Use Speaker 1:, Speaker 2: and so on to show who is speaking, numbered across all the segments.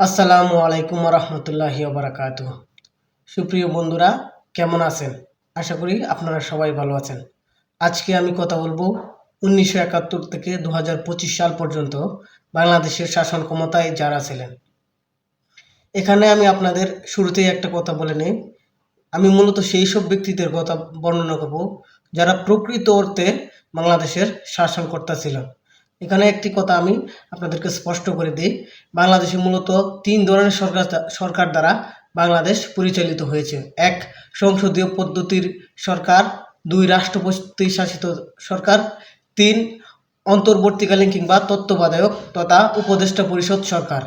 Speaker 1: আসসালামু আলাইকুম রহমতুল্লাহি বারাকাত সুপ্রিয় বন্ধুরা, কেমন আছেন? আশা করি আপনারা সবাই ভালো আছেন। আজকে আমি কথা বলব উনিশশো একাত্তর থেকে দু সাল পর্যন্ত বাংলাদেশের শাসন ক্ষমতায় যারা ছিলেন। এখানে আমি আপনাদের শুরুতেই একটা কথা বলে নিই। আমি মূলত সেই সব ব্যক্তিদের কথা বর্ণনা করব যারা প্রকৃত অর্থে বাংলাদেশের শাসনকর্তা ছিলেন। এখানে একটি কথা আমি আপনাদেরকে স্পষ্ট করে দিই। বাংলাদেশে মূলত তিন ধরনের সরকার সরকার দ্বারা বাংলাদেশ পরিচালিত হয়েছে। এক, সংসদীয় পদ্ধতির সরকার। দুই, রাষ্ট্রপতি শাসিত সরকার। তিন, অন্তর্বর্তীকালীন কিংবা তত্ত্বাবধায়ক তথা উপদেষ্টা পরিষদ সরকার।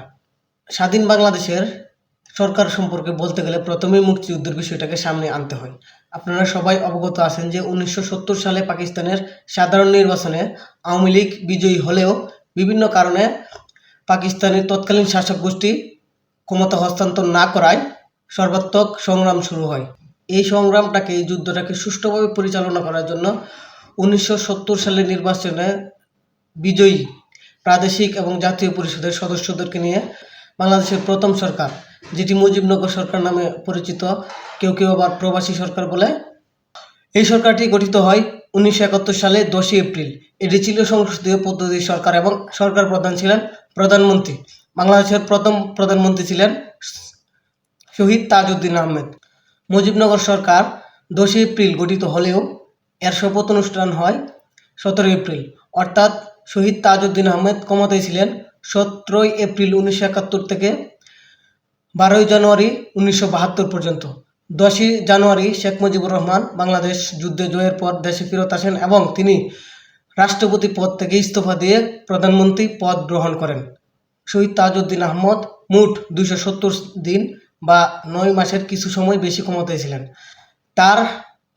Speaker 1: স্বাধীন বাংলাদেশের সরকার সম্পর্কে বলতে গেলে প্রথমেই মুক্তিযুদ্ধের বিষয়টাকে সামনে আনতে হয়। আপনারা সবাই অবগত আছেন যে উনিশশো সত্তর সালে পাকিস্তানের সাধারণ নির্বাচনে আওয়ামী লীগ বিজয়ী হলেও বিভিন্ন কারণে পাকিস্তানের তৎকালীন শাসক গোষ্ঠী ক্ষমতা হস্তান্তর না করায় সর্বাত্মক সংগ্রাম শুরু হয়। এই সংগ্রামটাকে, এই যুদ্ধটাকে সুষ্ঠুভাবে পরিচালনা করার জন্য উনিশশো সত্তর সালের নির্বাচনে বিজয়ী প্রাদেশিক এবং জাতীয় পরিষদের সদস্যদেরকে নিয়ে বাংলাদেশের প্রথম সরকার যেটি মুজিবনগর সরকার নামে পরিচিত, কেউ কেউ আবার প্রবাসী সরকার বলে। এই সরকারটি গঠিত হয় উনিশশো একাত্তর সালে দশই এপ্রিল। এটি ছিল সংসদীয় পদ্ধতির সরকার এবং সরকার প্রধান ছিলেন প্রধানমন্ত্রী। বাংলাদেশের প্রথম প্রধানমন্ত্রী ছিলেন শহীদ তাজউদ্দিন আহমেদ। মুজিবনগর সরকার দশই এপ্রিল গঠিত হলেও এর শপথ অনুষ্ঠান হয় সতেরো এপ্রিল। অর্থাৎ শহীদ তাজউদ্দিন আহমেদ ক্ষমতায় ছিলেন সতেরোই এপ্রিল উনিশশো একাত্তর থেকে বারোই জানুয়ারি উনিশশো বাহাত্তর পর্যন্ত। দশই জানুয়ারি শেখ মুজিবুর রহমান বাংলাদেশ যুদ্ধে জয়ের পর দেশে ফেরত আসেন এবং তিনি রাষ্ট্রপতি পদ থেকে ইস্তফা দিয়ে প্রধানমন্ত্রী পদ গ্রহণ করেন। শহীদ তাজউদ্দিন আহমদ মোট দুইশো সত্তর দিন বা নয় মাসের কিছু সময় বেশি ক্ষমতায় ছিলেন। তার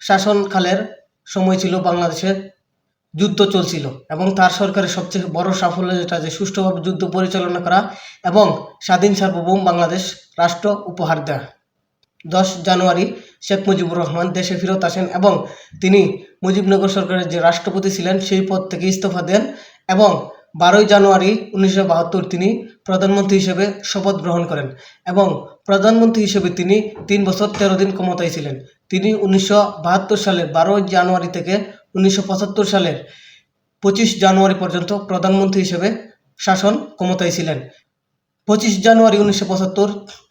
Speaker 1: শাসনকালের সময় ছিল বাংলাদেশে যুদ্ধ চলছিল এবং তার সরকারের সবচেয়ে বড় সাফল্য যেটা যে সুষ্ঠুভাবে যুদ্ধ পরিচালনা করা এবং স্বাধীন সার্বভৌম বাংলাদেশ রাষ্ট্র উপহার দেয়া। দশ জানুয়ারি শেখ মুজিবুর রহমান দেশে ফেরত আসেন এবং তিনি মুজিবনগর সরকারের যে রাষ্ট্রপতি ছিলেন সেই পদ থেকে ইস্তফা দেন এবং বারোই জানুয়ারি উনিশশো বাহাত্তর তিনি প্রধানমন্ত্রী হিসেবে শপথ গ্রহণ করেন এবং প্রধানমন্ত্রী হিসেবে তিনি তিন বছর তেরো দিন ক্ষমতায় ছিলেন। তিনি উনিশশো বাহাত্তর সালের বারোই জানুয়ারি থেকে উনিশশো পঁচাত্তর সালের পঁচিশ জানুয়ারি পর্যন্ত প্রধানমন্ত্রী হিসেবে শাসন ক্ষমতায় ছিলেন। পঁচিশ জানুয়ারি উনিশশো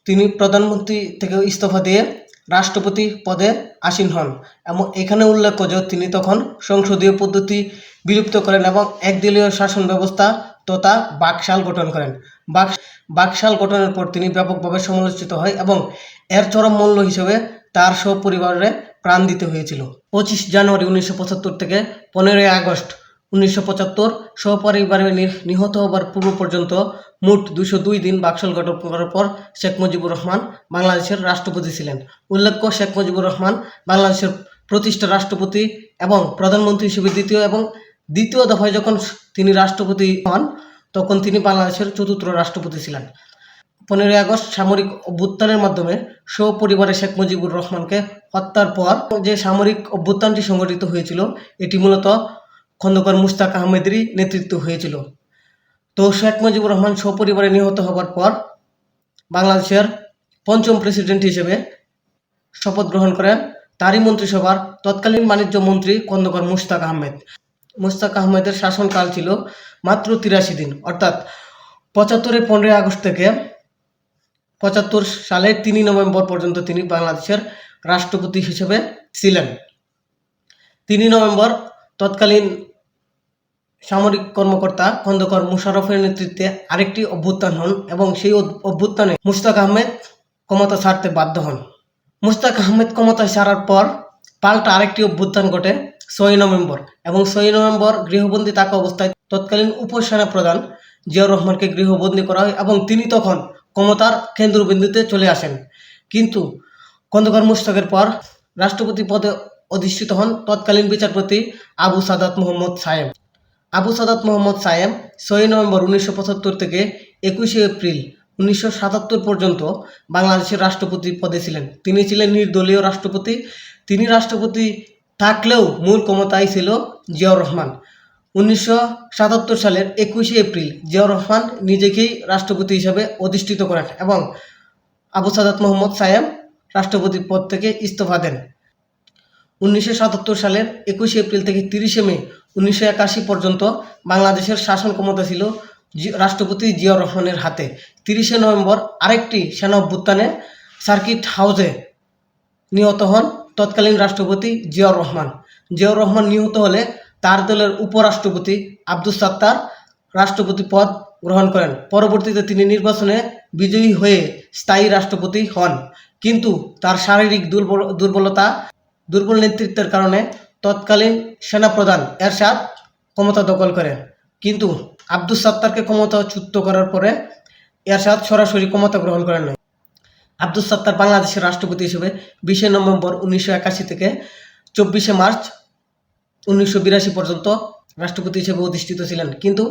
Speaker 1: তিনি প্রধানমন্ত্রী থেকে ইস্তফা দিয়ে রাষ্ট্রপতি পদে আসীন হন এবং এখানে উল্লেখ্য যে তিনি তখন সংসদীয় পদ্ধতি বিলুপ্ত করেন এবং একদলীয় শাসন ব্যবস্থা তথা বাকশাল গঠন করেন। বাক বাকশাল গঠনের পর তিনি ব্যাপকভাবে সমালোচিত হয় এবং এর চরম মূল্য হিসেবে তার সপরিবারে প্রাণ দিতে হয়েছিল। পঁচিশ জানুয়ারি উনিশশো পঁচাত্তর থেকে পনেরোই আগস্ট উনিশশো পঁচাত্তর সপরিবারে নিহত হবার পূর্ব পর্যন্ত মোট দুশো দুই দিন বাকশাল গঠন করার পর শেখ মুজিবুর রহমান বাংলাদেশের রাষ্ট্রপতি ছিলেন। উল্লেখ্য, শেখ মুজিবুর রহমান বাংলাদেশের প্রতিষ্ঠা রাষ্ট্রপতি এবং প্রধানমন্ত্রী হিসেবে দ্বিতীয় এবং দ্বিতীয় দফায় যখন তিনি রাষ্ট্রপতি হন, তখন তিনি বাংলাদেশের চতুর্থ রাষ্ট্রপতি ছিলেন। পনেরোই আগস্ট সামরিক অভ্যুত্থানের মাধ্যমে সপরিবারে শেখ মুজিবুর রহমানকে হত্যার পর যে সামরিক অভ্যুত্থানটি সংগঠিত হয়েছিল, এটি মূলত খন্দকার মুস্তাক আহমেদেরই নেতৃত্ব হয়েছিল। তো শেখ মুজিবুর রহমান সপরিবারে নিহত হবার পর বাংলাদেশের পঞ্চম প্রেসিডেন্ট হিসেবে শপথ গ্রহণ করেন তারই মন্ত্রিসভার তৎকালীন বাণিজ্য মন্ত্রী খন্দকার মুস্তাক আহমেদ। মুস্তাক আহমেদের শাসনকাল ছিল মাত্র তিরাশি দিন, অর্থাৎ পঁচাত্তরের পনেরোই আগস্ট থেকে পঁচাত্তর সালের তিনই নভেম্বর পর্যন্ত তিনি বাংলাদেশের রাষ্ট্রপতি হিসেবে ছিলেন। তিনই নভেম্বর তৎকালীন সামরিক কর্মকর্তা খন্দকার মুশারফের নেতৃত্বে আরেকটি অভ্যুত্থান হন এবং সেই অভ্যুত্থানে মুস্তাক আহমেদ ক্ষমতা ছাড়তে বাধ্য হন। মুস্তাক আহমেদ ক্ষমতা ছাড়ার পর পাল্টা আরেকটি অভ্যুত্থান ঘটে ছয় নভেম্বর এবং ছয় নভেম্বর গৃহবন্দী থাকা অবস্থায় তৎকালীন উপসেনা প্রধান জিয়াউর রহমানকে গৃহবন্দী করা হয় এবং তিনি তখন ক্ষমতার কেন্দ্রবিন্দুতে চলে আসেন। কিন্তু খন্দকার মুস্তাকের পর রাষ্ট্রপতি পদে অধিষ্ঠিত হন তৎকালীন বিচারপতি আবু সাদাত মোহাম্মদ সায়েম। আবু সাদাত মোহাম্মদ সায়েম ছয় নভেম্বর উনিশশো পঁচাত্তর থেকে একুশে এপ্রিল উনিশশো সাতাত্তর পর্যন্ত বাংলাদেশের রাষ্ট্রপতি পদে ছিলেন। তিনি ছিলেন নির্দলীয় রাষ্ট্রপতি। তিনি রাষ্ট্রপতি থাকলেও মূল ক্ষমতায় ছিল জিয়াউর রহমান। উনিশশো সাতাত্তর সালের একুশে এপ্রিল জিয়াউর রহমান নিজেকেই রাষ্ট্রপতি হিসাবে অধিষ্ঠিত করেন এবং আবু সাদাত মোহাম্মদ সায়েম রাষ্ট্রপতি পদ থেকে ইস্তফা দেন। উনিশশো সাতাত্তর সালের একুশে এপ্রিল থেকে তিরিশে মে উনিশশো একাশি পর্যন্ত বাংলাদেশের শাসন ক্ষমতা ছিল রাষ্ট্রপতি জিয়াউর রহমানের হাতে। তিরিশে নভেম্বর আরেকটি সেনা অভ্যুত্থানে সার্কিট হাউসে নিহত হন তৎকালীন রাষ্ট্রপতি জিয়াউর রহমান। জিয়াউর রহমান নিহত হলে তার দলের উপরাষ্ট্রপতি আব্দুস সাত্তার রাষ্ট্রপতি পদ গ্রহণ করেন। পরবর্তীতে তিনি নির্বাচনে বিজয়ী হয়ে স্থায়ী রাষ্ট্রপতি হন। কিন্তু তার শারীরিক দুর্বল, দুর্বলতা, দুর্বল নেতৃত্বের কারণে তৎকালীন সেনাপ্রধান এরশাদ ক্ষমতা দখল করেন। কিন্তু আব্দুস সাত্তারকে ক্ষমতাচ্যুত করার পরে এরশাদ সরাসরি ক্ষমতা গ্রহণ করেন নাই। আব্দুস সাত্তার বাংলাদেশের রাষ্ট্রপতি হিসেবে বিশে নভেম্বর উনিশশো একাশি থেকে চব্বিশে মার্চ উনিশশো বিরাশি পর্যন্ত রাষ্ট্রপতি হিসেবে অধিষ্ঠিত ছিলেন। কিন্তু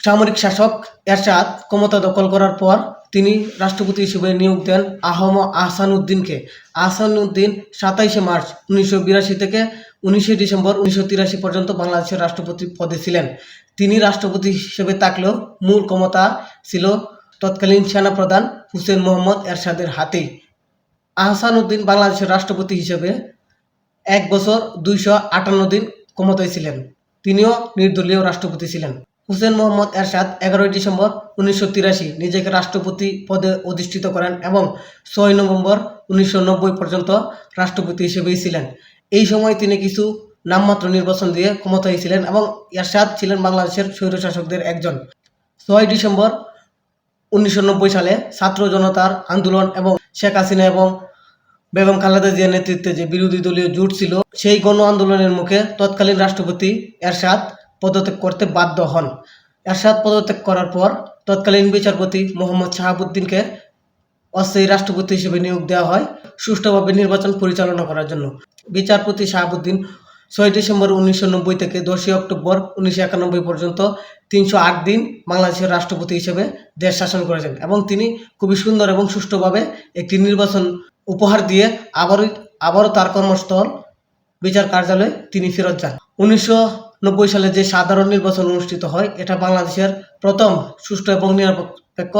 Speaker 1: সামরিক শাসক এরশাদ ক্ষমতা দখল করার পর তিনি রাষ্ট্রপতি হিসেবে নিয়োগ দেন আহম আহসান উদ্দিনকে আহসান উদ্দিন সাতাইশে মার্চ উনিশশো বিরাশি থেকে উনিশে ডিসেম্বর উনিশশো তিরাশি পর্যন্ত বাংলাদেশের রাষ্ট্রপতি পদে ছিলেন। তিনি রাষ্ট্রপতি হিসেবে থাকলেও মূল ক্ষমতা ছিল তৎকালীন সেনাপ্রধান হুসেন মোহাম্মদ এরশাদের হাতেই। আহসান উদ্দিন বাংলাদেশের রাষ্ট্রপতি হিসেবে এক বছর দুইশো আটান্ন দিন ক্ষমতায় ছিলেন। তিনিও নির্দলীয় রাষ্ট্রপতি ছিলেন। হুসেন মোহাম্মদ এরশাদ এগারোই ডিসেম্বর উনিশশো তিরাশি নিজেকে রাষ্ট্রপতি পদে অধিষ্ঠিত করেন এবং ছয় নভেম্বর উনিশশো নব্বই পর্যন্ত রাষ্ট্রপতি হিসেবেই ছিলেন। এই সময় তিনি কিছু নামমাত্র নির্বাচন দিয়ে ক্ষমতায় ছিলেন এবং এরশাদ ছিলেন বাংলাদেশের স্বৈরশাসকদের একজন। ছয় ডিসেম্বর উনিশশো নব্বই সালে ছাত্র জনতার আন্দোলন এবং শেখ হাসিনা এবং বেগম খালেদা জিয়ার নেতৃত্বে যে বিরোধী দলীয় জোট ছিল, সেই গণ আন্দোলনের মুখে তৎকালীন রাষ্ট্রপতি এরশাদ পদত্যাগ করতে বাধ্য হন। এরশাদ পদত্যাগ করার পর তৎকালীন বিচারপতি মোহাম্মদ শাহাবুদ্দিনকে অস্থায়ী রাষ্ট্রপতি হিসেবে নিয়োগ দেওয়া হয় সুষ্ঠুভাবে নির্বাচন পরিচালনা করার জন্য। বিচারপতি শাহাবুদ্দিন ছয় ডিসেম্বর উনিশশো নব্বই থেকে দশই অক্টোবর উনিশশো একানব্বই পর্যন্ত তিনশো আট দিন বাংলাদেশের রাষ্ট্রপতি হিসেবে দেশ শাসন করেছেন এবং তিনি খুবই সুন্দর এবং সুষ্ঠুভাবে একটি নির্বাচন উপহার দিয়ে আবারও আবারও তার কর্মস্থল, বিচার কার্যালয়ে তিনি ফেরত যান। উনিশশো নব্বই সালে যে সাধারণ নির্বাচন অনুষ্ঠিত হয়, এটা বাংলাদেশের প্রথম সুষ্ঠু এবং নিরপেক্ষ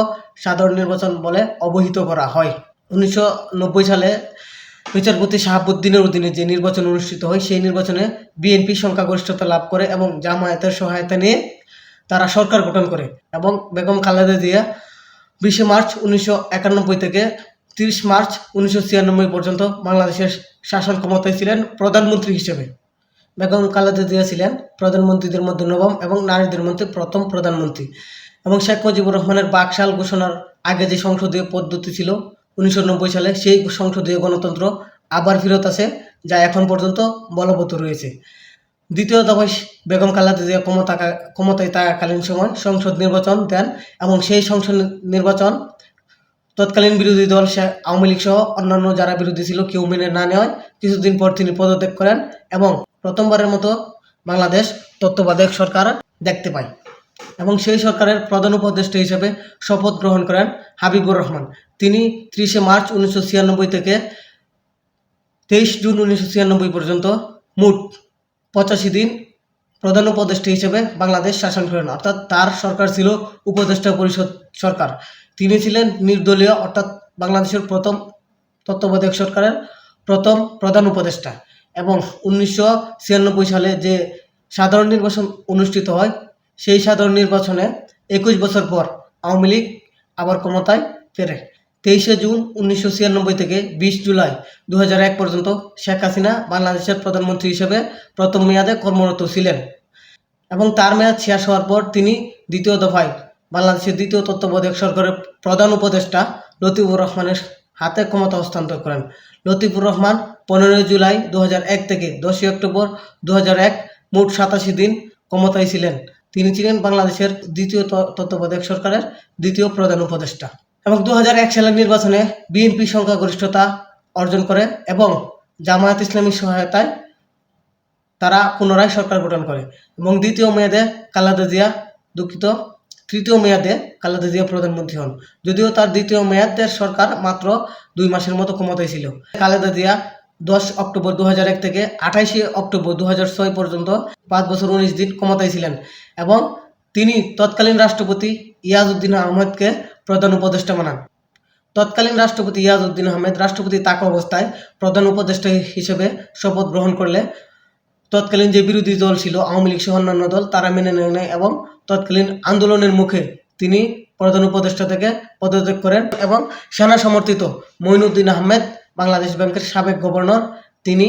Speaker 1: সাধারণ নির্বাচন বলে অবহিত করা হয়। উনিশশো নব্বই সালে বিচারপতি শাহাবুদ্দিনের অধীনে যে নির্বাচন অনুষ্ঠিত হয়, সেই নির্বাচনে বিএনপি সংখ্যাগরিষ্ঠতা লাভ করে এবং জামায়াতের সহায়তা নিয়ে তারা সরকার গঠন করে এবং বেগম খালেদা জিয়া বিশে মার্চ উনিশশো একানব্বই থেকে তিরিশ মার্চ উনিশশো ছিয়ানব্বই পর্যন্ত বাংলাদেশের শাসন ক্ষমতায় ছিলেন প্রধানমন্ত্রী হিসেবে। বেগম খালেদা জিয়া ছিলেন প্রধানমন্ত্রীদের মধ্যে নবম এবং নারীদের মধ্যে প্রথম প্রধানমন্ত্রী। এবং শেখ মুজিবুর রহমানের বাকশাল ঘোষণার আগে যে সংসদীয় পদ্ধতি ছিল, উনিশশো নব্বই সালে সেই সংসদীয় গণতন্ত্র আবার ফেরত আছে যা এখন পর্যন্ত বলবৎ রয়েছে। দ্বিতীয় দফায় বেগম খালেদা জিয়া ক্ষমতা ক্ষমতায় থাকাকালীন সময় সংসদ নির্বাচন দেন এবং সেই সংসদ নির্বাচন তৎকালীন বিরোধী দল আওয়ামী লীগ সহ অন্যান্য যারা বিরোধী ছিল কেউ মেনে না নেওয়ায় কিছুদিন পর তিনি পদত্যাগ করেন এবং প্রথমবারের মতো বাংলাদেশ তত্ত্বাবধায়ক সরকার দেখতে পায় এবং সেই সরকারের প্রধান উপদেষ্টা হিসেবে শপথ গ্রহণ করেন হাবিবুর রহমান। তিনি ত্রিশে মার্চ উনিশশো ছিয়ানব্বই থেকে তেইশ জুন উনিশশো ছিয়ানব্বই পর্যন্ত মোট পঁচাশি দিন প্রধান উপদেষ্টা হিসেবে বাংলাদেশ শাসন করেন। অর্থাৎ তার সরকার ছিল উপদেষ্টা পরিষদ সরকার। তিনি ছিলেন নির্দলীয়, অর্থাৎ বাংলাদেশের প্রথম তত্ত্বাবধায়ক সরকারের প্রথম প্রধান উপদেষ্টা এবং উনিশশো ছিয়ানব্বই সালে যে সাধারণ নির্বাচন অনুষ্ঠিত হয়, সেই সাধারণ নির্বাচনে একুশ বছর পর আওয়ামী লীগ আবার ক্ষমতায় ফেরে। তেইশে জুন উনিশশো ছিয়ানব্বই থেকে বিশ জুলাই দু পর্যন্ত শেখ হাসিনা বাংলাদেশের প্রধানমন্ত্রী হিসেবে প্রথম মেয়াদে কর্মরত ছিলেন এবং তার মেয়াদ শেষ হওয়ার পর তিনি দ্বিতীয় দফায় বাংলাদেশের দ্বিতীয় তত্ত্বাবধায়ক সরকারের প্রধান উপদেষ্টা লতিফুর রহমানের হাতে ক্ষমতা হস্তান্তর করেন। লতিফুর রহমান পনেরোই জুলাই দু থেকে দশই অক্টোবর দু মোট সাতাশি দিন ক্ষমতায় ছিলেন। তিনি ছিলেন বাংলাদেশের দ্বিতীয় তত্ত্বাবধায়ক সরকারের দ্বিতীয় প্রধান উপদেষ্টা এবং দু সালের নির্বাচনে বিএনপি সংখ্যাগরিষ্ঠতা অর্জন করে এবং জামায়াত ইসলামীর সহায়তায় তারা পুনরায় সরকার গঠন করে এবং দ্বিতীয় মেয়াদে খালেদা জিয়া দুঃখিত তৃতীয় মেয়াদে খালেদা জিয়া প্রধানমন্ত্রী হন। যদিও তার দ্বিতীয় মেয়াদের সরকার মাত্র দুই মাসের মতো ক্ষমতায় ছিল। খালেদা জিয়া দশ অক্টোবর দু এক থেকে আঠাইশে অক্টোবর দু ছয় পর্যন্ত পাঁচ বছর উনিশ দিন ক্ষমতায় ছিলেন এবং তিনি তৎকালীন রাষ্ট্রপতি ইয়াজউদ্দিন আহমেদকে প্রধান উপদেষ্টা বানান তৎকালীন রাষ্ট্রপতি ইয়াজউদ্দিন আহমেদ রাষ্ট্রপতি থাকা অবস্থায় প্রধান উপদেষ্টা হিসেবে শপথ গ্রহণ করলে তৎকালীন যে বিরোধী দল ছিল, আওয়ামী লীগ সহ অন্যান্য দল, তারা মেনে নেয় এবং তৎকালীন আন্দোলনের মুখে তিনি প্রধান উপদেষ্টা থেকে পদত্যাগ করেন এবং সেনা সমর্থিত মঈনুদ্দিন আহমেদ, বাংলাদেশ ব্যাংকের সাবেক গভর্নর, তিনি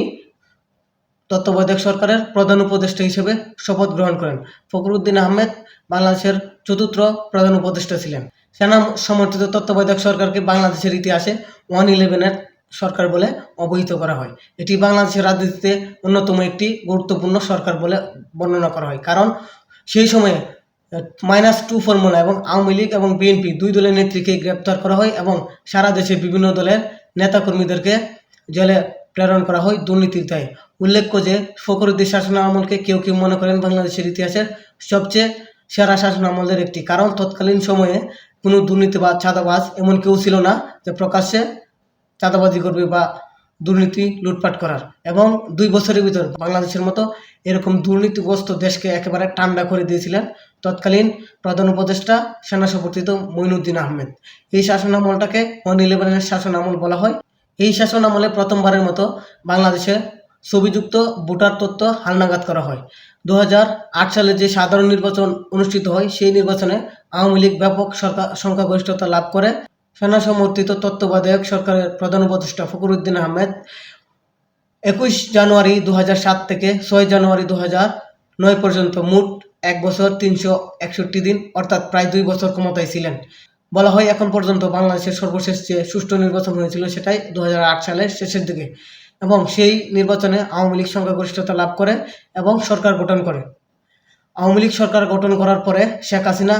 Speaker 1: তত্ত্বাবধায়ক সরকারের প্রধান উপদেষ্টা হিসেবে শপথ গ্রহণ করেন। ফখরুদ্দিন আহমেদ বাংলাদেশের চতুর্থ প্রধান উপদেষ্টা ছিলেন। সেনা সমর্থিত তত্ত্বাবধায়ক সরকারকে বাংলাদেশের ইতিহাসে ওয়ান ইলেভেনের সরকার বলে অবহিত করা হয়। এটি বাংলাদেশের রাজনীতিতে অন্যতম একটি গুরুত্বপূর্ণ সরকার বলে বর্ণনা করা হয়। কারণ সেই সময়ে মাইনাস টু ফর্মুলা এবং আওয়ামী লীগ এবং বিএনপি দুই দলের নেত্রীকে গ্রেপ্তার করা হয় এবং সারা দেশে বিভিন্ন দলের নেতাকর্মীদেরকে জেলে প্রেরণ করা হয় দুর্নীতির দায়ে। উল্লেখ্য যে, ফখরুদ্দিন শাসন আমলকে কেউ কেউ মনে করেন বাংলাদেশের ইতিহাসের সবচেয়ে সেরা শাসন আমলের একটি। কারণ তৎকালীন সময়ে কোনো দুর্নীতিবাজ ছাদাবাজ এমন কেউ ছিল না যে প্রকাশ্যে চাঁদাবাজি করবে বা দুর্নীতি লুটপাট করার। এবং দুই বছরের ভিতর বাংলাদেশের মতো এরকম দুর্নীতিগ্রস্ত দেশকে একেবারে ঠান্ডা করে দিয়েছিলেন তৎকালীন প্রধান উপদেষ্টা সেনা সমর্থিত মঈনুদ্দিন আহমেদ। এই শাসন আমলটাকে ওয়ান ইলেভেনের শাসন আমল বলা হয়। এই শাসন আমলে প্রথমবারের মতো বাংলাদেশে ছবিযুক্ত ভোটার তথ্য হালনাগাদ করা হয়। দু হাজার আট সালে যে সাধারণ নির্বাচন অনুষ্ঠিত হয়, সেই নির্বাচনে আওয়ামী লীগ ব্যাপক সরকার সংখ্যাগরিষ্ঠতা লাভ করে। সেনা সমর্থিত তত্ত্বাবধায়ক সরকারের প্রধান উপদেষ্টা ফখরুদ্দিন আহমেদ একুশ জানুয়ারি দু সাত থেকে ছয় জানুয়ারি দু নয় পর্যন্ত মোট এক বছর তিনশো একষট্টি দিন, অর্থাৎ প্রায় দুই বছর ক্ষমতায় ছিলেন। বলা হয় এখন পর্যন্ত বাংলাদেশের সর্বশেষ যে সুষ্ঠু নির্বাচন হয়েছিল সেটাই দু হাজার আট সালের শেষের দিকে এবং সেই নির্বাচনে আওয়ামী লীগ সংখ্যাগরিষ্ঠতা লাভ করে এবং সরকার গঠন করে। আওয়ামী লীগ সরকার গঠন করার পরে শেখ হাসিনা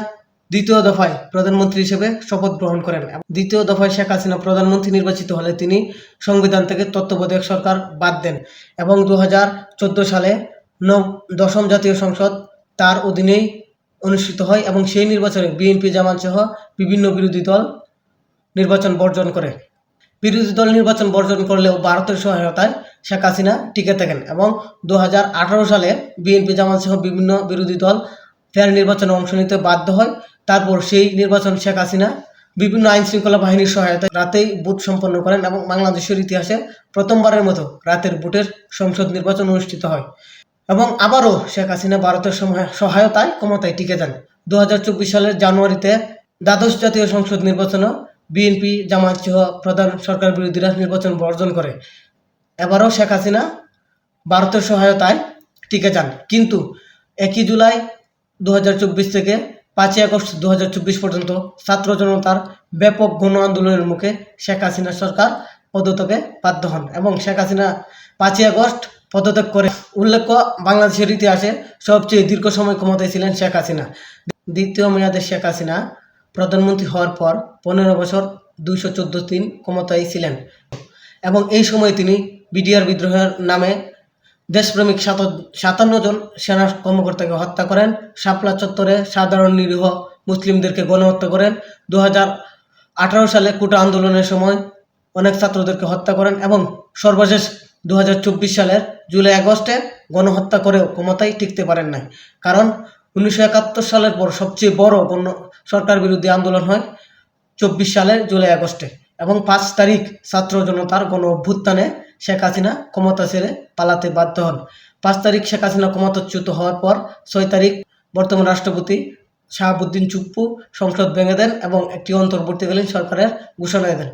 Speaker 1: দ্বিতীয় দফায় প্রধানমন্ত্রী হিসেবে শপথ গ্রহণ করেন দ্বিতীয় দফায় শেখ হাসিনা প্রধানমন্ত্রী নির্বাচিত হলে তিনি সংবিধান থেকে তত্ত্বাবধায়ক সরকার বাদ দেন এবং দু হাজার চোদ্দ সালে দশম জাতীয় সংসদ তার অধীনেই অনুষ্ঠিত হয় এবং সেই নির্বাচনে বিএনপি, জামাত সহ বিভিন্ন বিরোধী দল নির্বাচন বর্জন করে। বিরোধী দল নির্বাচন বর্জন করলেও ভারতের সহায়তায় শেখ হাসিনা টিকে থাকেন এবং দু হাজার আঠারো সালে বিএনপি, জামাত সহ বিভিন্ন বিরোধী দল ফের নির্বাচনে অংশ নিতে বাধ্য হয়। তারপর সেই নির্বাচন শেখ হাসিনা বিভিন্ন আইন শৃঙ্খলা বাহিনীর সহায়তায় রাতেই ভোট সম্পন্ন করেন এবং বাংলাদেশের ইতিহাসে প্রথমবারের মতো রাতের ভোটের সংসদ নির্বাচন অনুষ্ঠিত হয় এবং আবারও শেখ হাসিনা ভারতের সহায়তায় ক্ষমতায় টিকে যান। দু চব্বিশ সালের জানুয়ারিতে দ্বাদশ জাতীয় সংসদ নির্বাচনও বিএনপি, জামায়াত সহ প্রধান সরকার বিরোধীরা নির্বাচন বর্জন করে। এবারও শেখ হাসিনা ভারতের সহায়তায় টিকে যান। কিন্তু একই জুলাই দু হাজার চব্বিশ থেকে পাঁচই আগস্ট দু হাজার চব্বিশ পর্যন্ত ছাত্র জনতার ব্যাপক গণ আন্দোলনের মুখে শেখ হাসিনা সরকার পদত্যাগে বাধ্য হন এবং শেখ হাসিনা পাঁচই আগস্ট পদত্যাগ করে উল্লেখ্য, বাংলাদেশের ইতিহাসে সবচেয়ে দীর্ঘ সময় ক্ষমতায় ছিলেন শেখ হাসিনা। দ্বিতীয় মেয়াদে শেখ হাসিনা প্রধানমন্ত্রী হওয়ার পর পনেরো বছর দুইশো চোদ্দ দিন ক্ষমতায় ছিলেন এবং এই সময় তিনি বিডিআর বিদ্রোহের নামে দেশপ্রেমিক সাত- সাতান্ন জন সেনা কর্মকর্তাকে হত্যা করেন। শাপলা চত্বরে সাধারণ নিরীহ মুসলিমদেরকে গণহত্যা করেন। দু আঠারো সালে কোটা আন্দোলনের সময় অনেক ছাত্রদেরকে হত্যা করেন এবং সর্বশেষ দু হাজার চব্বিশ সালের জুলাই আগস্টে গণহত্যা করেও ক্ষমতায় টিকতে পারেন নাই। কারণ উনিশশো একাত্তর সালের পর সবচেয়ে বড় গণ সরকার বিরোধী আন্দোলন হয় চব্বিশ সালের জুলাই আগস্টে এবং পাঁচ তারিখ ছাত্র জনতার গণ অভ্যুত্থানে শেখ হাসিনা ক্ষমতা ছেড়ে পালাতে বাধ্য হন। পাঁচ তারিখ শেখ হাসিনা ক্ষমতাচ্যুত হওয়ার পর ছয় তারিখ বর্তমান রাষ্ট্রপতি শাহাবুদ্দিন চুপ্পু সংসদ ভেঙে দেন এবং একটি অন্তর্বর্তীকালীন সরকারের ঘোষণা দেন।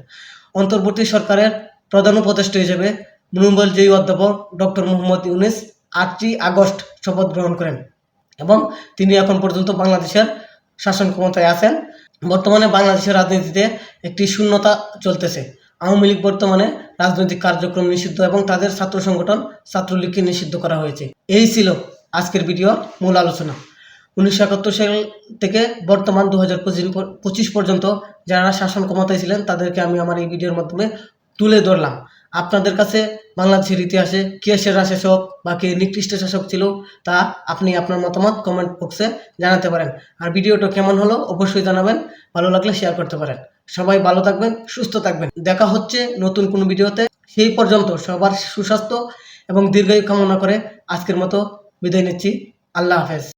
Speaker 1: অন্তর্বর্তী সরকারের প্রধান উপদেষ্টা হিসেবে মনোবল জয়ী অধ্যাপক ডক্টর মোহাম্মদ ইউনিস আটই আগস্ট শপথ গ্রহণ করেন এবং তিনি এখন পর্যন্ত বাংলাদেশের শাসন ক্ষমতায় আছেন। বর্তমানে বাংলাদেশের রাজনীতিতে একটি শূন্যতা চলতেছে। আওয়ামী লীগ বর্তমানে রাজনৈতিক কার্যক্রম নিষিদ্ধ এবং তাদের ছাত্র সংগঠন ছাত্রলীগকে নিষিদ্ধ করা হয়েছে। এই ছিল আজকের ভিডিও, মূল আলোচনা। উনিশশো একাত্তর সাল থেকে বর্তমান দু হাজার পঁচিশ পর্যন্ত যারা শাসন ক্ষমতায় ছিলেন, তাদেরকে আমি আমার এই ভিডিওর মাধ্যমে তুলে ধরলাম। আপনাদের কাছে বাংলাদেশের ইতিহাসে কে সেরা শাসক বা কে নিকৃষ্ট শাসক ছিল তা আপনি আপনার মতামত কমেন্ট বক্সে জানাতে পারেন। আর ভিডিওটা কেমন হলো অবশ্যই জানাবেন, ভালো লাগলে শেয়ার করতে পারেন। সবাই ভালো থাকবেন, সুস্থ থাকবেন। দেখা হচ্ছে নতুন কোনো ভিডিওতে। সেই পর্যন্ত সবার সুস্বাস্থ্য এবং দীর্ঘায়ু কামনা করে আজকের মতো বিদায় নিচ্ছি। আল্লাহ হাফেজ।